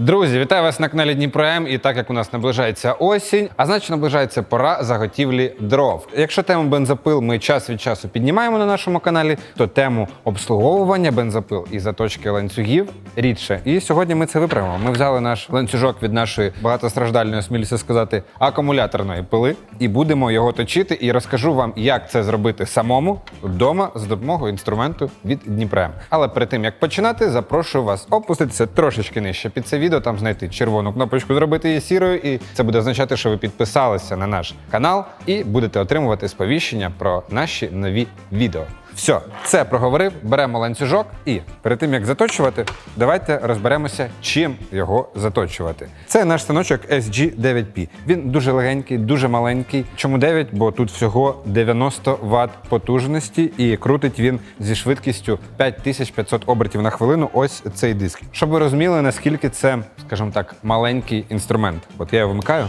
Друзі, вітаю вас на каналі Дніпро М. І так як у нас наближається осінь, а значить наближається пора заготівлі дров. Якщо тему бензопил ми час від часу піднімаємо на нашому каналі, то тему обслуговування бензопил і заточки ланцюгів рідше. І сьогодні ми це виправимо. Ми взяли наш ланцюжок від нашої багатостраждальної, смілюся сказати, акумуляторної пили, і будемо його точити. І розкажу вам, як це зробити самому вдома з допомогою інструменту від Дніпрем. Але перед тим як починати, запрошую вас опуститися трошечки нижче під це відео, там знайти червону кнопочку, зробити її сірою, і це буде означати, що ви підписалися на наш канал і будете отримувати сповіщення про наші нові відео. Все, це проговорив. Беремо ланцюжок, і перед тим як заточувати, давайте розберемося, чим його заточувати. Це наш станочок SG9P. Він дуже легенький, дуже маленький. Чому 9? Бо тут всього 90 Вт потужності, і крутить він зі швидкістю 5500 обертів на хвилину. Ось цей диск. Щоб ви розуміли, наскільки це, скажімо так, маленький інструмент. От я його вмикаю.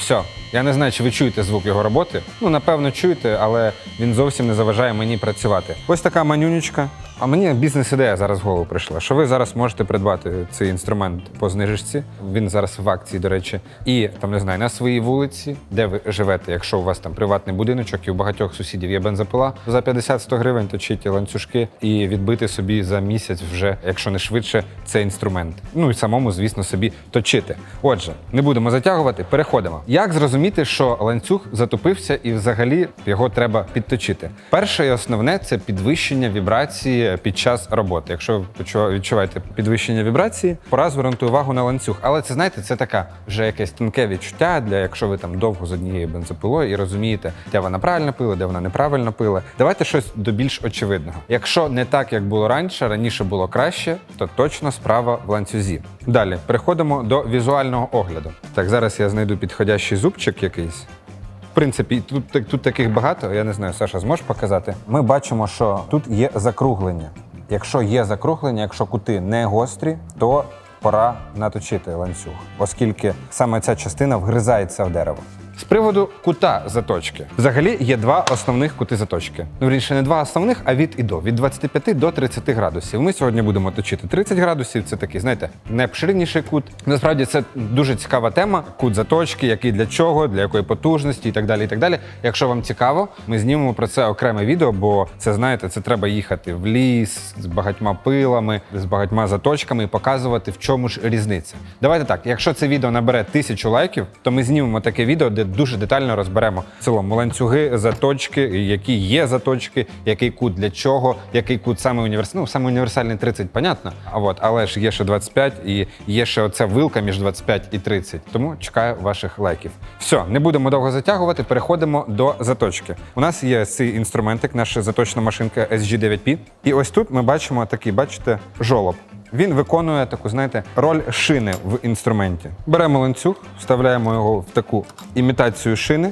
Все. Я не знаю, чи ви чуєте звук його роботи. Ну, напевно, чуєте, але він зовсім не заважає мені працювати. Ось така манюнечка. А мені бізнес-ідея зараз в голову прийшла, що ви зараз можете придбати цей інструмент по знижечці. Він зараз в акції, до речі, і там не знаю, на своїй вулиці, де ви живете, якщо у вас там приватний будиночок і у багатьох сусідів є бензопила, за 50-100 гривень точіть ланцюжки і відбити собі за місяць вже, якщо не швидше, цей інструмент. Ну і самому, звісно, собі точити. Отже, не будемо затягувати, переходимо. Як зрозуміти, що ланцюг затопився і взагалі його треба підточити? Перше і основне це підвищення вібрації під час роботи. Якщо ви відчуваєте підвищення вібрації, пора звернути увагу на ланцюг. Але це знаєте, це така вже якесь тонке відчуття для якщо ви там довго з однією бензопилою і розумієте, де вона правильно пила, де вона неправильно пила. Давайте щось до більш очевидного. Якщо не так, як було раніше, раніше було краще, то точно справа в ланцюзі. Далі переходимо до візуального огляду. Так, зараз я знайду підходящий зубчик якийсь. Принципі, тут, тут таких багато, я не знаю, Саша, зможеш показати? Ми бачимо, що тут є закруглення. Якщо є закруглення, якщо кути не гострі, то пора наточити ланцюг, оскільки саме ця частина вгризається в дерево. З приводу кута заточки. Взагалі є два основних кути заточки. Ну, вірніше, не два основних, а від і до. Від 25 до 30 градусів. Ми сьогодні будемо точити 30 градусів. Це такий, знаєте, найобширніший кут. Насправді це дуже цікава тема. Кут заточки, який для чого, для якої потужності і так далі. І так далі. Якщо вам цікаво, ми знімемо про це окреме відео, бо це знаєте, це треба їхати в ліс з багатьма пилами, з багатьма заточками і показувати, в чому ж різниця. Давайте так, якщо це відео набере тисячу лайків, то ми знімемо таке відео, де дуже детально розберемо цілому ланцюги, заточки, які є заточки, який кут для чого, який кут саме універсальний. Ну, саме універсальний 30, понятно. А от, але ж є ще 25 і є ще оця вилка між 25 і 30. Тому чекаю ваших лайків. Все, не будемо довго затягувати. Переходимо до заточки. У нас є цей інструментик, наша заточна машинка SG9P. І ось тут ми бачимо такий, бачите, жолоб. Він виконує таку, знаєте, роль шини в інструменті. Беремо ланцюг, вставляємо його в таку імітацію шини,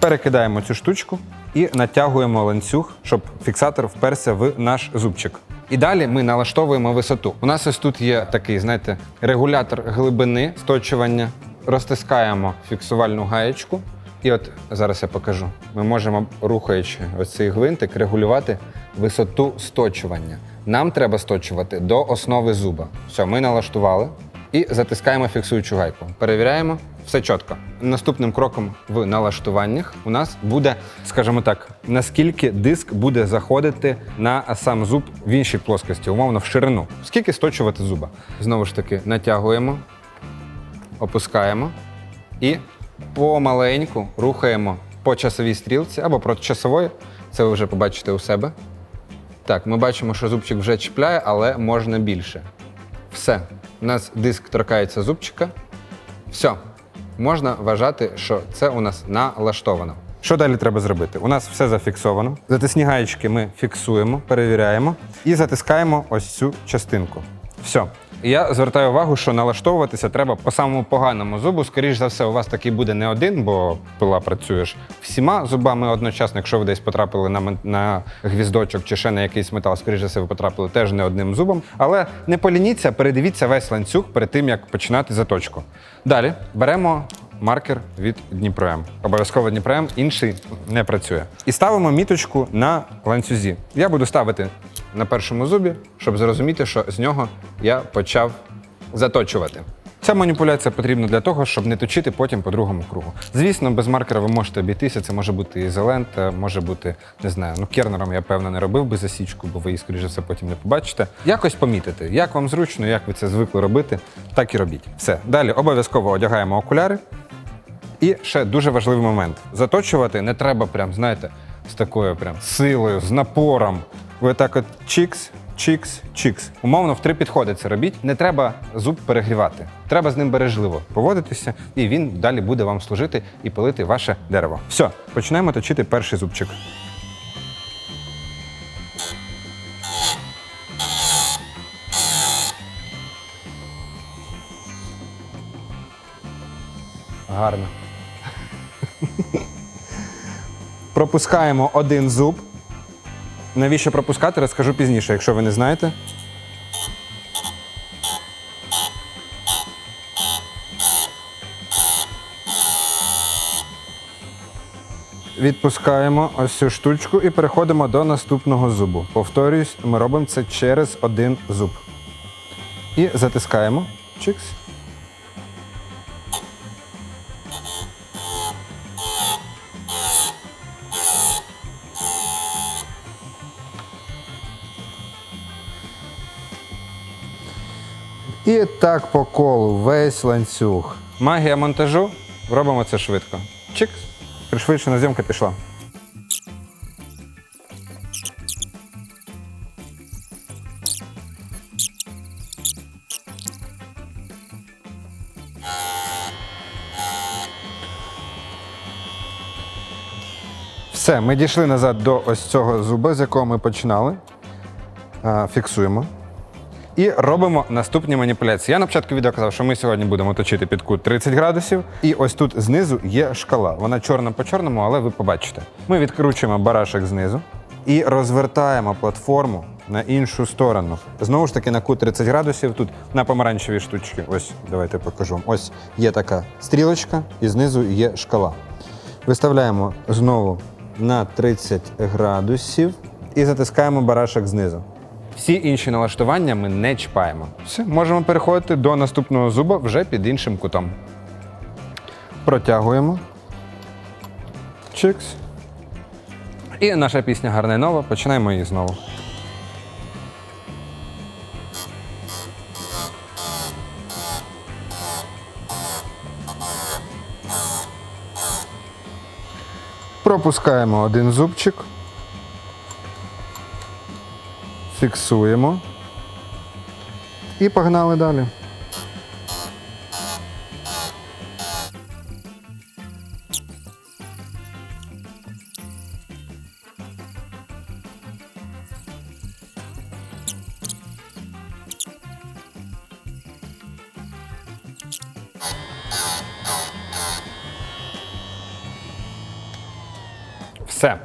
перекидаємо цю штучку і натягуємо ланцюг, щоб фіксатор вперся в наш зубчик. І далі ми налаштовуємо висоту. У нас ось тут є такий, знаєте, регулятор глибини сточування. Розтискаємо фіксувальну гаєчку. І от зараз я покажу. Ми можемо, рухаючи ось цей гвинтик, регулювати висоту сточування. Нам треба сточувати до основи зуба. Все, ми налаштували і затискаємо фіксуючу гайку. Перевіряємо, все чітко. Наступним кроком в налаштуваннях у нас буде, скажімо так, наскільки диск буде заходити на сам зуб в іншій плоскості, умовно в ширину. Скільки сточувати зуба? Знову ж таки, натягуємо, опускаємо і помаленьку рухаємо по часовій стрілці або проти часової. Це ви вже побачите у себе. Так, ми бачимо, що зубчик вже чіпляє, але можна більше. Все. У нас диск торкається зубчика. Все. Можна вважати, що це у нас налаштовано. Що далі треба зробити? У нас все зафіксовано. Затисні гаєчки ми фіксуємо, перевіряємо і затискаємо ось цю частинку. Все. Я звертаю увагу, що налаштовуватися треба по самому поганому зубу. Скоріше за все, у вас такий буде не один, бо пила працюєш всіма зубами одночасно. Якщо ви десь потрапили на, на гвіздочок чи ще на якийсь метал, скоріше за все, ви потрапили теж не одним зубом. Але не полініться, передивіться весь ланцюг перед тим, як починати заточку. Далі беремо маркер від Дніпром. Обов'язково Дніпром, інший не працює. І ставимо міточку на ланцюзі. Я буду ставити на першому зубі, щоб зрозуміти, що з нього я почав заточувати. Ця маніпуляція потрібна для того, щоб не точити потім по другому кругу. Звісно, без маркера ви можете обійтися. Це може бути ізолента, може бути, не знаю, ну кернером я певно не робив би засічку, бо ви її, скоріше все, потім не побачите. Якось помітити, як вам зручно, як ви це звикли робити, так і робіть. Все. Далі обов'язково одягаємо окуляри. І ще дуже важливий момент: заточувати не треба, прям, знаєте, з такою прям силою, з напором. Ви так от чікс, чікс, чікс. Умовно, в три підходи це робіть. Не треба зуб перегрівати. Треба з ним бережливо поводитися, і він далі буде вам служити і пилити ваше дерево. Все, починаємо точити перший зубчик. Гарно. Пропускаємо один зуб. Навіщо пропускати, розкажу пізніше, якщо ви не знаєте. Відпускаємо ось цю штучку і переходимо до наступного зубу. Повторюсь, ми робимо це через один зуб. І затискаємо. Чикс. І так по колу весь ланцюг. Магія монтажу. Робимо це швидко. Чикс. Пришвидшена зйомка пішла. Все, ми дійшли назад до ось цього зуба, з якого ми починали. Фіксуємо. І робимо наступні маніпуляції. Я на початку відео казав, що ми сьогодні будемо точити під кут 30 градусів. І ось тут знизу є шкала. Вона чорна по чорному, але ви побачите. Ми відкручуємо барашек знизу і розвертаємо платформу на іншу сторону. Знову ж таки, на кут 30 градусів. Тут на помаранчевій штучці. Ось давайте покажу. Ось є така стрілочка, і знизу є шкала. Виставляємо знову на 30 градусів і затискаємо барашек знизу. Всі інші налаштування ми не чіпаємо. Все, можемо переходити до наступного зуба вже під іншим кутом. Протягуємо. Чикс. І наша пісня гарна і нова. Починаємо її знову. Пропускаємо один зубчик. Фіксуємо. І погнали далі. Все.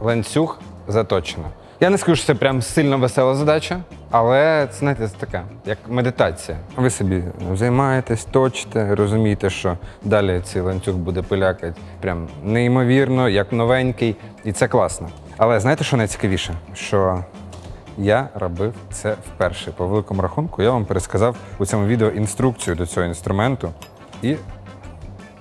Ланцюг заточено. Я не скажу, що це прям сильно весела задача, але це знаєте, це така, як медитація. Ви собі займаєтесь, точите, розумієте, що далі цей ланцюг буде пилякати прям неймовірно, як новенький, і це класно. Але знаєте, що найцікавіше? Що я робив це вперше. По великому рахунку я вам пересказав у цьому відео інструкцію до цього інструменту і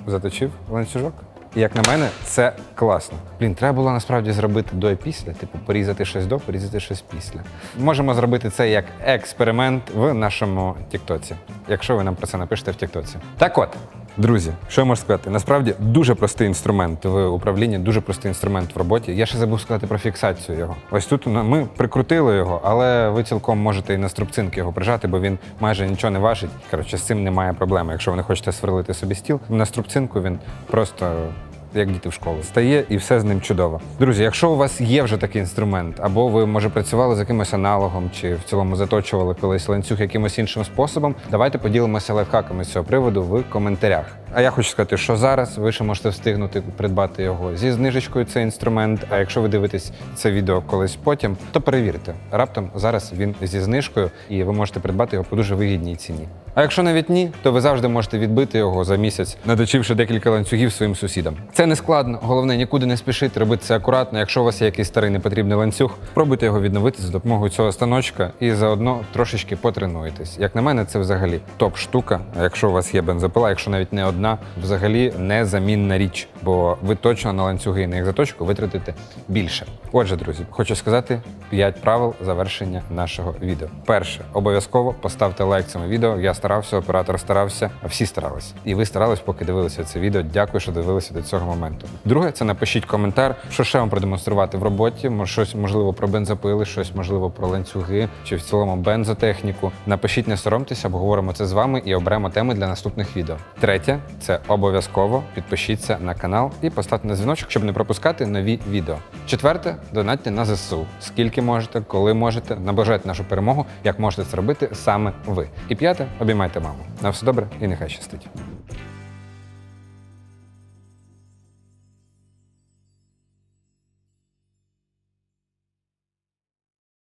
заточив ланцюжок. Як на мене, це класно. Блін, треба було насправді зробити до і після, типу порізати щось до, порізати щось після. Можемо зробити це як експеримент в нашому Тіктоці, якщо ви нам про це напишете в Тіктоці. Так от, друзі, що я можу сказати? Насправді дуже простий інструмент в управлінні, дуже простий інструмент в роботі. Я ще забув сказати про фіксацію його. Ось тут ну, ми прикрутили його, але ви цілком можете і на струбцинки його прижати, бо він майже нічого не важить. Коротше, з цим немає проблеми. Якщо ви не хочете сверлити собі стіл, на струбцинку він просто. Як діти в школу стає і все з ним чудово. Друзі, якщо у вас є вже такий інструмент, або ви може працювали з якимось аналогом, чи в цілому заточували колись ланцюг якимось іншим способом, давайте поділимося лайфхаками з цього приводу в коментарях. А я хочу сказати, що зараз ви ще можете встигнути придбати його зі знижечкою. Цей інструмент. А якщо ви дивитесь це відео колись потім, то перевірте. Раптом зараз він зі знижкою, і ви можете придбати його по дуже вигідній ціні. А якщо навіть ні, то ви завжди можете відбити його за місяць, надочивши декілька ланцюгів своїм сусідам. Це не складно. Головне нікуди не спішити, робити це акуратно. Якщо у вас є якийсь старий непотрібний ланцюг, пробуйте його відновити за допомогою цього станочка і заодно трошечки потренуєтесь. Як на мене, це взагалі топ штука. Якщо у вас є бензопила, якщо навіть не одна, взагалі незамінна річ, бо ви точно на ланцюги і на їх заточку витратите більше. Отже, друзі, хочу сказати 5 правил завершення нашого відео. Перше, обов'язково поставте лайк цьому відео. Я старався, оператор старався, а всі старались. І ви старались, поки дивилися це відео. Дякую, що дивилися до цього моменту. Друге, це напишіть коментар, що ще вам продемонструвати в роботі. Щось можливо про бензопили, щось можливо про ланцюги чи в цілому бензотехніку. Напишіть, не соромтеся, обговоримо це з вами і оберемо теми для наступних відео. Третє, це обов'язково підпишіться на канал і поставте на дзвіночок, щоб не пропускати нові відео. Четверте, донатьте на ЗСУ. Скільки можете, коли можете, наближайте нашу перемогу, як можете це робити саме ви. І п'яте, обіймайте маму. На все добре і нехай щастить.